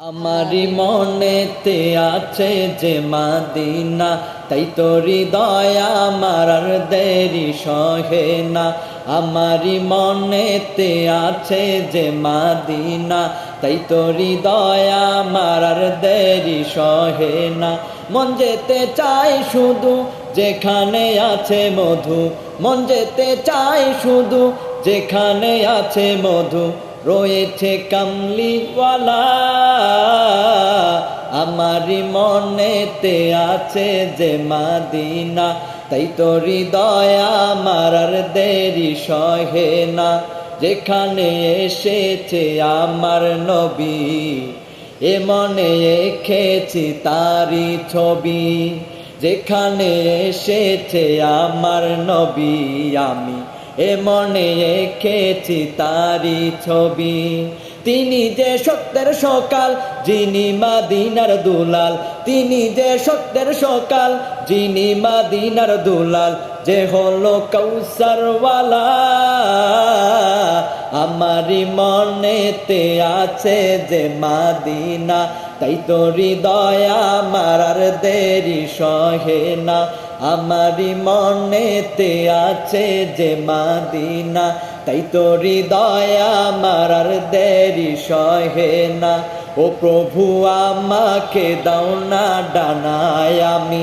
আমারি মনেতে আছে যে মাদিনা, তাই তোরি দয়া মারার দেরি সহে না। আমারি মনেতে আছে যে মাদিনা, তাই তোরি দয়া মারার দেরি সহে না। মন যেতে চাই শুধু যেখানে আছে মধু, মন যেতে চাই শুধু যেখানে আছে মধু। রয়েছে কামলিওয়ালা। আমারি মনেতে আছে যে মাদিনা, তাই তো হৃদয়া মারার দেরি সহে না। যেখানে এসেছে আমার নবী, এ মনে এঁকেছি তারি ছবি। যেখানে এসেছে আমার নবী, আমি এ মনে এঁকেছি তারি ছবি। তিনি যে সত্যের সকাল, যিনি মাদিনার দুলাল। তিনি যে সত্যের সকাল, যিনি মাদিনার দুলাল। যে হলো কৌসারওয়ালা আমারি মনেতে আছে যে মাদিনা, তাই তো হৃদয়া মারার দেরি সহে না। আমারি মনেতে আছে যে মাদিনা, তাই তো হৃদয়া মারার দেরি সহে না। ও প্রভু, আমাকে দাও না ডানায় আমি।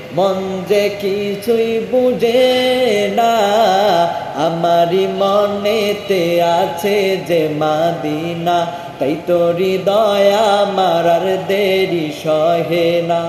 মন যে কিছুই বুঝে না। আমারই মনেতে আছে যে মা দিনা তাই তোরি দয়া মারার দেরি সহে না।